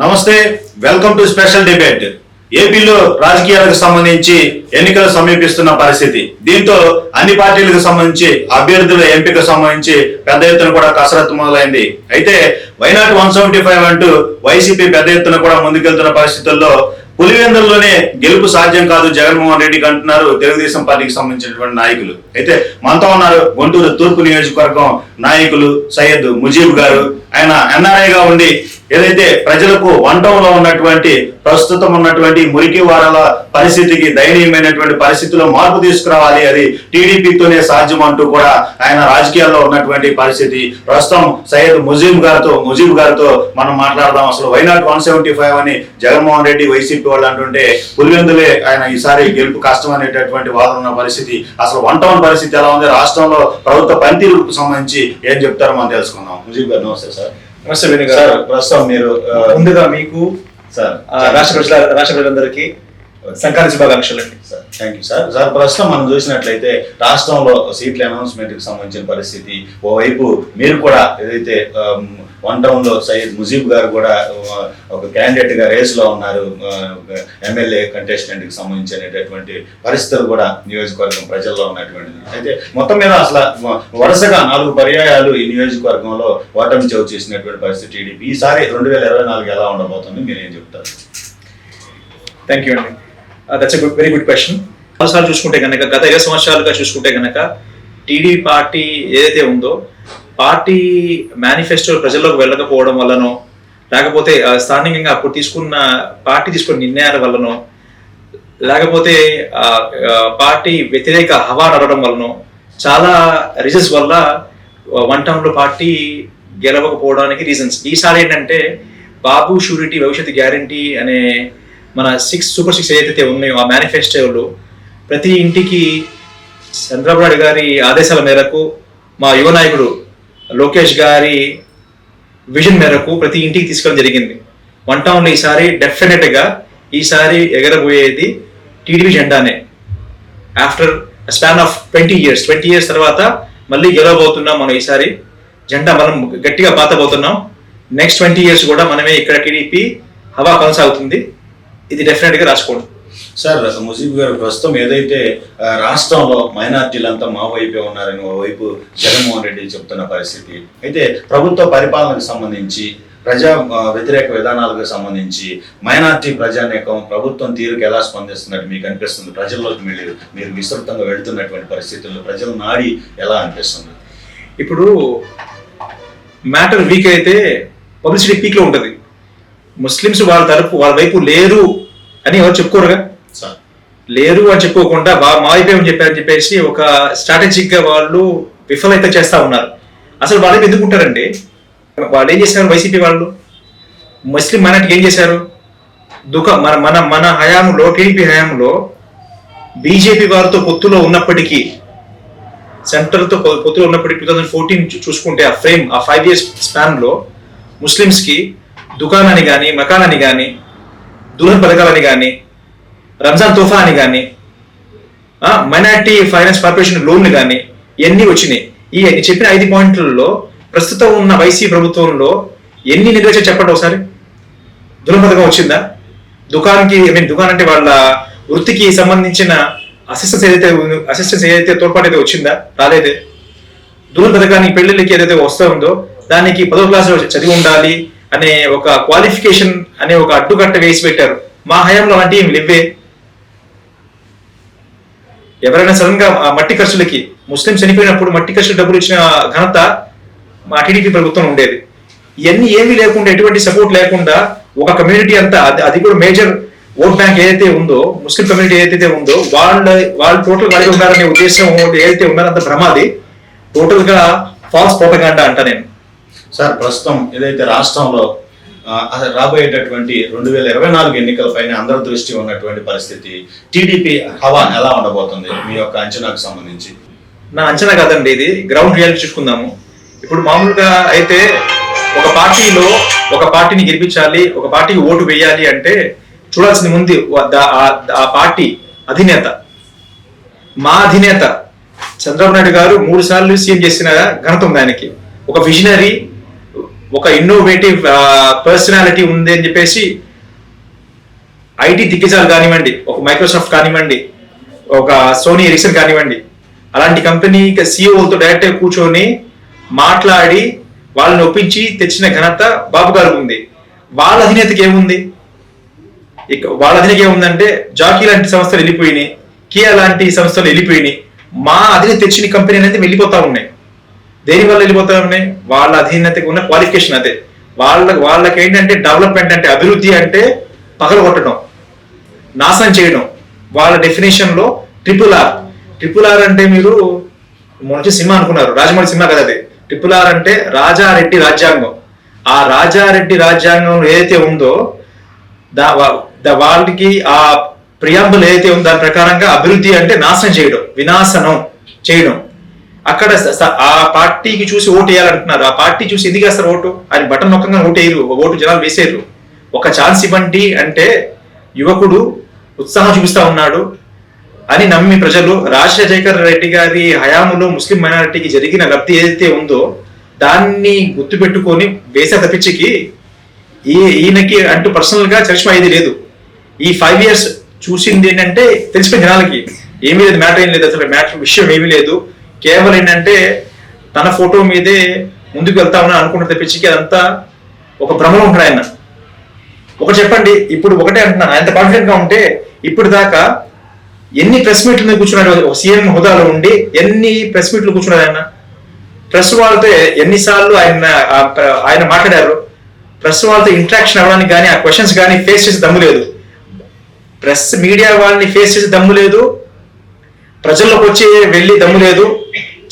నమస్తే welcome to special debate. ఏపీలో రాజకీయాలకు సంబంధించి ఎన్నికలు సమీపిస్తున్న పరిస్థితి. దీంతో అన్ని పార్టీలకు సంబంధించి అభ్యర్థుల ఎంపిక సంబంధించి పెద్ద ఎత్తున కూడా కసరత్తు మొదలైంది. అయితే why not one seventy five అంటూ వైసీపీ పెద్ద ఎత్తున కూడా ముందుకెళ్తున్న పరిస్థితుల్లో పులివెందుల్లోనే గెలుపు సాధ్యం కాదు జగన్మోహన్ రెడ్డికి అంటున్నారు తెలుగుదేశం పార్టీకి సంబంధించినటువంటి నాయకులు. అయితే మనతో ఉన్నారు గుంటూరు తూర్పు నియోజకవర్గం నాయకులు సయ్యద్ ముజీబ్ గారు. ఆయన ఎన్ఆర్ఐగా ఉండి ఏదైతే ప్రజలకు వంటంలో ఉన్నటువంటి ప్రస్తుతం ఉన్నటువంటి మురికి వారల పరిస్థితికి దయనీయమైనటువంటి పరిస్థితిలో మార్పు తీసుకురావాలి అది టీడీపీతోనే సాధ్యం అంటూ కూడా ఆయన రాజకీయాల్లో ఉన్నటువంటి పరిస్థితి. ప్రస్తుతం సయ్యద్ ముజీబ్ గారితో ముజీబ్ గారితో మనం మాట్లాడదాం. అసలు వైనాట్ వన్ సెవెంటీ ఫైవ్ అని జగన్మోహన్ రెడ్డి వైసీపీ వాళ్ళు అంటుంటే పులివెందులే ఆయన ఈసారి గెలుపు కష్టం అనేటటువంటి వాదన ఉన్న పరిస్థితి. అసలు వన్ టౌన్ పరిస్థితి ఎలా ఉంది? రాష్ట్రంలో ప్రభుత్వ పనితీరుకు సంబంధించి ఏం చెప్తారో మనం తెలుసుకుందాం. ముజీబ్ గారు నమస్తే సార్. నమస్తే వేణు సార్ గారు ప్రస్తుతం మీరు ముందుగా మీకు సార్ ఆ, రాష్ట్ర ప్రజల రాష్ట్ర ప్రజలందరికీ సంక్రాంతి శుభాకాంక్షలు అండి. Sir thank you sir sir ప్రస్తుతం మనం చూసినట్లయితే రాష్ట్రంలో సీట్ల అనౌన్స్మెంట్కి సంబంధించిన పరిస్థితి ఓవైపు మీరు కూడా ఏదైతే వన్ టౌన్లో సయ్యద్ ముజీబ్ గారు కూడా ఒక క్యాండిడేట్గా ఉన్నారు. ఎమ్మెల్యే కంటెస్టెంట్కి సంబంధించినటువంటి పరిస్థితులు కూడా నియోజకవర్గం ప్రజల్లో ఉన్నటువంటిది. అయితే మొత్తం మీద అసలు వరుసగా నాలుగు పర్యాయాలు ఈ నియోజకవర్గంలో ఓటమి చోటు చేసినటువంటి పరిస్థితి టీడీపీ. ఈసారి రెండు వేల ఇరవై నాలుగు ఎలా ఉండబోతుంది మీరు ఏం చెప్తారు? థ్యాంక్ యూ అండి that's good very good question సంవత్సరాలు చూసుకుంటే కనుక గత ఇరవై సంవత్సరాలుగా చూసుకుంటే కనుక టీడీపీ పార్టీ ఏదైతే ఉందో పార్టీ మేనిఫెస్టో ప్రజల్లోకి వెళ్ళకపోవడం వల్లనో లేకపోతే స్థానికంగా అప్పుడు తీసుకున్న పార్టీ తీసుకున్న నిర్ణయాల వల్లనో లేకపోతే పార్టీ వ్యతిరేక హవా నడవడం వలన చాలా రీజన్స్ వల్ల వన్ టౌన్లో పార్టీ గెలవకపోవడానికి రీజన్స్. ఈసారి ఏంటంటే బాబు షూరిటీ భవిష్యత్తు గ్యారంటీ అనే మన సిక్స్ సూపర్ సిక్స్ ఏదైతే ఉన్నాయో ఆ మేనిఫెస్టోలు ప్రతి ఇంటికి చంద్రబాబు నాయుడు గారి ఆదేశాల మేరకు మా యువ నాయకుడు లోకేష్ గారి విజన్ మేరకు ప్రతి ఇంటికి తీసుకెళ్ళడం జరిగింది. వన్ టౌన్లో ఈసారి డెఫినెట్గా ఈసారి ఎగరబోయేది TDP జెండానే. After span of twenty years twenty years తర్వాత మళ్ళీ గెలవబోతున్నాం మనం ఈసారి. జెండా మనం గట్టిగా పాతబోతున్నాం. నెక్స్ట్ ట్వంటీ ఇయర్స్ కూడా మనమే ఇక్కడ టీడీపీ హవా కొనసాగుతుంది. ఇది డెఫినెట్గా రాసుకోండి. సార్ ముజీబ్ గారు ప్రస్తుతం ఏదైతే రాష్ట్రంలో మైనార్టీలంతా మా వైపే ఉన్నారని ఓవైపు జగన్మోహన్ రెడ్డి చెప్తున్న పరిస్థితి. అయితే ప్రభుత్వ పరిపాలనకు సంబంధించి ప్రజా వ్యతిరేక విధానాలకు సంబంధించి మైనార్టీ ప్రజానేకం ప్రభుత్వం తీరుకు ఎలా స్పందిస్తున్నట్టు మీకు అనిపిస్తుంది? ప్రజల్లోకి మీరు మీరు విస్తృతంగా వెళుతున్నటువంటి పరిస్థితుల్లో ప్రజల నాడి ఎలా అనిపిస్తుంది? ఇప్పుడు మ్యాటర్ వీక్ అయితే పబ్లిసిటీ పీక్లో ఉంటుంది. ముస్లిమ్స్ వాళ్ళ తరపు వాళ్ళ వైపు లేరు అని ఎవరు చెప్పుకోరుగా? లేరు అని చెప్పుకోకుండా బా మా వైపే అని చెప్పారని చెప్పేసి ఒక స్ట్రాటజిక్గా వాళ్ళు విఫలైతే చేస్తా ఉన్నారు. అసలు వాళ్ళ ఎందుకు ఉంటారండి వాళ్ళు ఏం చేశారు వైసీపీ వాళ్ళు? ముస్లిం మైనార్టీకి ఏం చేశారు? దుఃఖ మన మన మన హయాంలో టీడీపీ హయాంలో బీజేపీ వారితో పొత్తులో ఉన్నప్పటికీ సెంటర్తో పొ- పొత్తులో ఉన్నప్పటికీ టూ థౌజండ్ ఫోర్టీన్ చూసుకుంటే ఆ ఫ్రేమ్ ఆ ఫైవ్ ఇయర్స్ స్పాన్లో ముస్లిమ్స్కి దుకాణాన్ని కానీ మకానాన్ని కానీ దుల్హన్ పథకాలని కానీ రంజాన్ తోఫా అని కానీ మైనార్టీ ఫైనాన్స్ కార్పొరేషన్ లోన్లు కానీ ఎన్ని వచ్చినాయి? ఈ చెప్పిన ఐదు పాయింట్లలో ప్రస్తుతం ఉన్న వైసీ ప్రభుత్వంలో ఎన్ని నెరవేర్చా చెప్పండి ఒకసారి? దుల్హన్ పథకం వచ్చిందా? దుకాణంకి ఐ మీన్ దుకాణం అంటే వాళ్ళ వృత్తికి సంబంధించిన అసిస్టెన్స్ ఏదైతే అసిస్టెన్స్ ఏదైతే తోడ్పాటు అయితే వచ్చిందా? రాలేదే. దుల్హన్ పథకానికి పెళ్ళిళ్ళకి ఏదైతే వస్తూ ఉందో దానికి పదో క్లాసులో చదివి ఉండాలి అనే ఒక క్వాలిఫికేషన్ అనే ఒక అడ్డుకట్ట వేసి పెట్టారు. మా హయాంలో అంటే ఏమి లేవే ఎవరైనా సడన్గా మట్టి ఖర్చులకి ముస్లిం చనిపోయినప్పుడు మట్టి ఖర్చులు డబ్బులు ఇచ్చిన ఘనత మా టీడీపీ ప్రభుత్వం ఉండేది. ఇవన్నీ ఏమీ లేకుండా ఎటువంటి సపోర్ట్ లేకుండా ఒక కమ్యూనిటీ అంతా అది కూడా మేజర్ ఓట్ బ్యాంక్ ఏదైతే ఉందో ముస్లిం కమ్యూనిటీ ఏదైతే ఉందో వాళ్ళ వాళ్ళు టోటల్ కలిగి ఉన్నారనే ఉద్దేశం ఏదైతే ఉన్నారో అంత భ్రమాది టోటల్గా ఫాల్స్ పోపగాండా అంట నేను. సార్ ప్రస్తుతం ఏదైతే రాష్ట్రంలో రాబోయేటటువంటి రెండు వేల ఇరవై నాలుగు ఎన్నికలపైన అందరి దృష్టి ఉన్నటువంటి పరిస్థితి టీడీపీ హవా ఎలా ఉండబోతుంది? మీ యొక్క అంచనాకు సంబంధించి. నా అంచనా కాదండి ఇది. గ్రౌండ్ రియాలిటీ చూసుకుందాము. ఇప్పుడు మామూలుగా అయితే ఒక పార్టీలో ఒక పార్టీని గెలిపించాలి ఒక పార్టీకి ఓటు వేయాలి అంటే చూడాల్సిన ముందు ఆ- ఆ పార్టీ అధినేత. మా అధినేత చంద్రబాబు నాయుడు గారు మూడు సార్లు సీఎం చేసిన ఘనత ఉంది ఆయనకి. ఒక విజనరీ ఒక ఇన్నోవేటివ్ పర్సనాలిటీ ఉంది అని చెప్పేసి ఐటీ దిగ్గజాలు కానివ్వండి ఒక మైక్రోసాఫ్ట్ కానివ్వండి ఒక సోనీ ఎరిక్సన్ కానివ్వండి అలాంటి కంపెనీ సిఇఓతో డైరెక్ట్గా కూర్చొని మాట్లాడి వాళ్ళని ఒప్పించి తెచ్చిన ఘనత బాబు గారు ఉంది వాళ్ళ అధినేతకి ఏముంది? ఇక వాళ్ళ అధినేత ఏముందంటే జాకీ లాంటి సంస్థలు వెళ్ళిపోయినాయి కియా లాంటి సంస్థలు వెళ్ళిపోయినాయి మా అధినేత తెచ్చిన కంపెనీ అనేది వెళ్ళిపోతా ఉన్నాయి. దేని వల్ల వెళ్ళిపోతా వాళ్ళ అధీనతకి ఉన్న క్వాలిఫికేషన్ అదే. వాళ్ళ వాళ్ళకి ఏంటంటే డెవలప్మెంట్ అంటే అభివృద్ధి అంటే పగలగొట్టడం నాశనం చేయడం. వాళ్ళ డెఫినేషన్లో ట్రిపుల్ ఆర్ ట్రిపుల్ ఆర్ అంటే మీరు మొదటి సినిమా అనుకున్నారు. రాజమౌళి సినిమా కదా అది. ట్రిపుల్ ఆర్ అంటే రాజారెడ్డి రాజ్యాంగం. ఆ రాజారెడ్డి రాజ్యాంగం ఏదైతే ఉందో దా వాళ్ళకి ఆ ప్రియాంబులు ఏదైతే ఉందో దాని ప్రకారంగా అభివృద్ధి అంటే నాశనం చేయడం వినాశనం చేయడం. అక్కడ స- ఆ పార్టీకి చూసి ఓటు వేయాలంటున్నారు. ఆ పార్టీ చూసి ఎందుకు వేస్తారు ఓటు? ఆయన బటన్ నొక్కగా ఓటు వేయరు. ఓటు జనాలు వేసేరు ఒక ఛాన్స్ ఇవ్వండి అంటే యువకుడు ఉత్సాహం చూపిస్తా ఉన్నాడు అని నమ్మి ప్రజలు రాజశేఖర్ రెడ్డి గారి హయాములో ముస్లిం మైనారిటీకి జరిగిన లబ్ధి ఏదైతే ఉందో దాన్ని గుర్తుపెట్టుకొని వేసే తప్పించికి ఈ ఈయనకి అంటూ పర్సనల్గా చరిష్మా ఏది లేదు. ఈ ఫైవ్ ఇయర్స్ చూసింది ఏంటంటే తెలిసిపోయిన జనాలకి ఏమీ లేదు మ్యాటర్ ఏం లేదు అసలు మ్యాటర్ విషయం ఏమీ లేదు. కేవలం ఏంటంటే తన ఫోటో మీదే ముందుకు వెళ్తామని అనుకున్న తప్పించికి అదంతా ఒక భ్రమలో ఉంటాడు ఆయన. ఒక చెప్పండి ఇప్పుడు ఒకటే అంటున్నాను. ఆయన కాన్ఫిడెంట్గా ఉంటే ఇప్పుడు దాకా ఎన్ని ప్రెస్ మీట్ల మీద కూర్చున్నాడు? ఒక సీఎం హోదాలో ఉండి ఎన్ని ప్రెస్ మీట్లు కూర్చున్నాడు ఆయన? ప్రెస్ వాళ్ళతో ఎన్నిసార్లు ఆయన ఆయన మాట్లాడారు? ప్రెస్ వాళ్ళతో ఇంటరాక్షన్ అవ్వడానికి కానీ ఆ క్వశ్చన్స్ కానీ ఫేస్ చేసే దమ్ము లేదు. ప్రెస్ మీడియా వాళ్ళని ఫేస్ చేసే దమ్ము లేదు. ప్రజల్లోకి వచ్చి వెళ్ళి దమ్ము లేదు.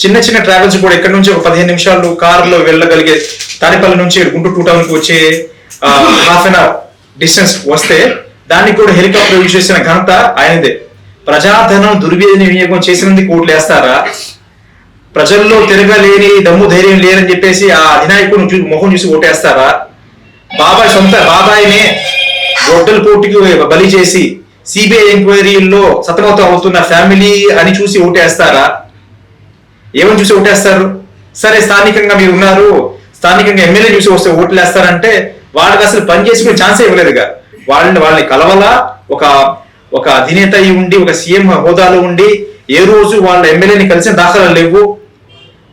చిన్న చిన్న ట్రావెల్స్ కూడా ఇక్కడ నుంచి ఒక పదిహేను నిమిషాలు కారులో వెళ్ళగలిగే తాడేపల్లి నుంచి గుంటూరు టూ టౌన్కి వచ్చే హాఫ్ అన్ అవర్ డిస్టెన్స్ వస్తే దానికి కూడా హెలికాప్టర్ యూజ్ చేసిన ఘనత ఆయనదే. ప్రజాధనం దుర్వినియోగం చేసినందుకు ఓట్లు వేస్తారా? ప్రజల్లో తిరగలేని దమ్ము ధైర్యం లేదని చెప్పేసి ఆ అధినాయకుడు మొహం చూసి ఓటేస్తారా? బాబాయ్ సొంత బాబాయినే గొడ్డల పోటీకి బలి చేసి సిబిఐ ఎంక్వైరీల్లో సతమతం అవుతున్న ఫ్యామిలీ అని చూసి ఓటేస్తారా? ఏమని చూసి ఓటేస్తారు? సరే స్థానికంగా మీరు ఉన్నారు. స్థానికంగా ఎమ్మెల్యే చూసి వస్తే ఓట్లు వేస్తారంటే వాళ్ళకి అసలు పని చేసుకునే ఛాన్సే ఇవ్వలేదుగా. వాళ్ళని వాళ్ళని కలవలా? ఒక ఒక అధినేత అయి ఉండి ఒక సీఎం హోదాలో ఉండి ఏ రోజు వాళ్ళ ఎమ్మెల్యేని కలిసిన దాఖలాలు లేవు.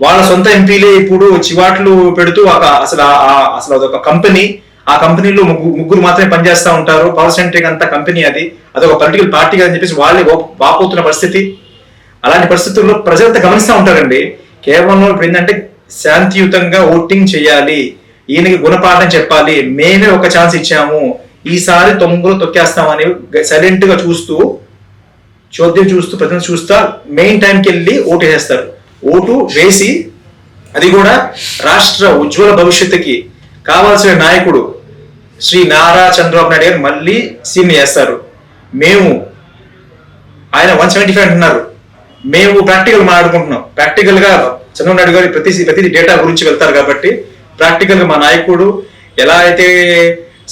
వాళ్ళ సొంత ఎంపీలే ఇప్పుడు చివాట్లు పెడుతూ ఒక అసలు అసలు అదొక కంపెనీ. ఆ కంపెనీలో ముగ్గు- ముగ్గురు మాత్రమే పనిచేస్తూ ఉంటారు. పవర్ సెంట్రిక్ అంత కంపెనీ అది. అదొక పొలిటికల్ పార్టీ అని చెప్పేసి వాళ్ళే వాపోతున్న పరిస్థితి. అలాంటి పరిస్థితుల్లో ప్రజలంతా గమనిస్తూ ఉంటారండి. కేవలం ఇప్పుడు ఏంటంటే శాంతియుతంగా ఓటింగ్ చేయాలి ఈయనకి గుణపాఠం చెప్పాలి మేమే ఒక ఛాన్స్ ఇచ్చాము ఈసారి తొంగులు తొక్కేస్తామని సైలెంట్గా చూస్తూ చోద్యం చూస్తూ ప్రజలు చూస్తా మెయిన్ టైంకి వెళ్ళి ఓటు వేస్తారు ఓటు వేసి అది కూడా రాష్ట్ర ఉజ్వల భవిష్యత్తుకి కావాల్సిన నాయకుడు శ్రీ నారా చంద్రబాబు నాయుడు గారు మళ్ళీ సీఎం చేస్తారు. మేము ఆయన వన్ సెవెంటీ ఫైవ్ అంటున్నారు. మేము ప్రాక్టికల్ మాట్లాడుకుంటున్నాం. ప్రాక్టికల్గా చంద్రబాబు నాయుడు గారు ప్రతి ప్రతి డేటా గురించి వెళ్తారు కాబట్టి ప్రాక్టికల్గా మా నాయకుడు ఎలా అయితే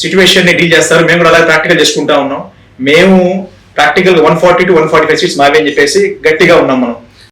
సిచ్యువేషన్ని డీల్ చేస్తారో మేము కూడా అలా ప్రాక్టికల్ చేసుకుంటా ఉన్నాం. మేము practical one forty to one forty five seats మావే అని చెప్పేసి గట్టిగా ఉన్నాం మనం.